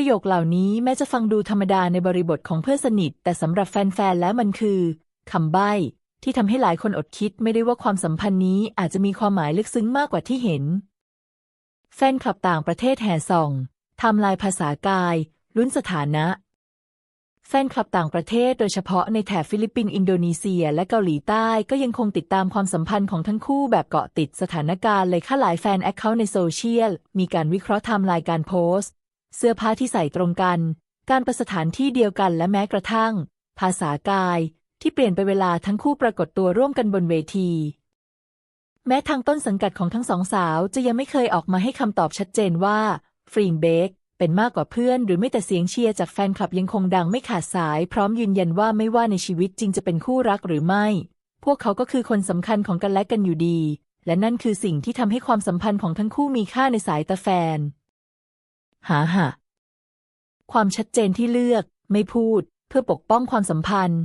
ประโยคเหล่านี้แม้จะฟังดูธรรมดาในบริบทของเพื่อนสนิท แต่สำหรับแฟนๆ แล้วมันคือคำใบ้ที่ทำให้หลายคนอดคิดไม่ได้ว่าความสัมพันธ์นี้อาจจะมีความหมายลึกซึ้งมากกว่าที่เห็น แฟนคลับต่างประเทศแห่ส่องทำลายภาษากาย ลุ้นสถานะ แฟนคลับต่างประเทศโดยเฉพาะในแถบฟิลิปปินส์อินโดนีเซีย และเกาหลีใต้ก็ยังคงติดตามความสัมพันธ์ของทั้งคู่แบบเกาะติดสถานการณ์เลยค่ะหลายแฟนแอคเคาท์ในโซเชียลมีการวิเคราะห์ไทม์ไลน์การโพสต์ เสื้อผ้าที่ใส่ตรงกัน การประสถานที่เดียวกันและแม้กระทั่ง ภาษากาย ที่เปลี่ยนไปเวลาทั้งคู่ปรากฏตัวร่วมกันบนเวที แม้ทางต้นสังกัดของทั้งสองสาวจะยังไม่เคยออกมาให้คำตอบชัดเจนว่าฟรีนเบกเป็นมากกว่าเพื่อนหรือไม่แต่เสียงเชียร์จากแฟนคลับยังคงดังไม่ขาดสายพร้อมยืนยันว่าไม่ว่าในชีวิตจริงจะเป็นคู่รักหรือไม่ พวกเขาก็คือคนสำคัญของกันและกันอยู่ดี และนั่นคือสิ่งที่ทำให้ความสัมพันธ์ของทั้งคู่มีค่าในสายตาแฟน หาหะความชัดเจนที่เลือกไม่พูดเพื่อปกป้องความสัมพันธ์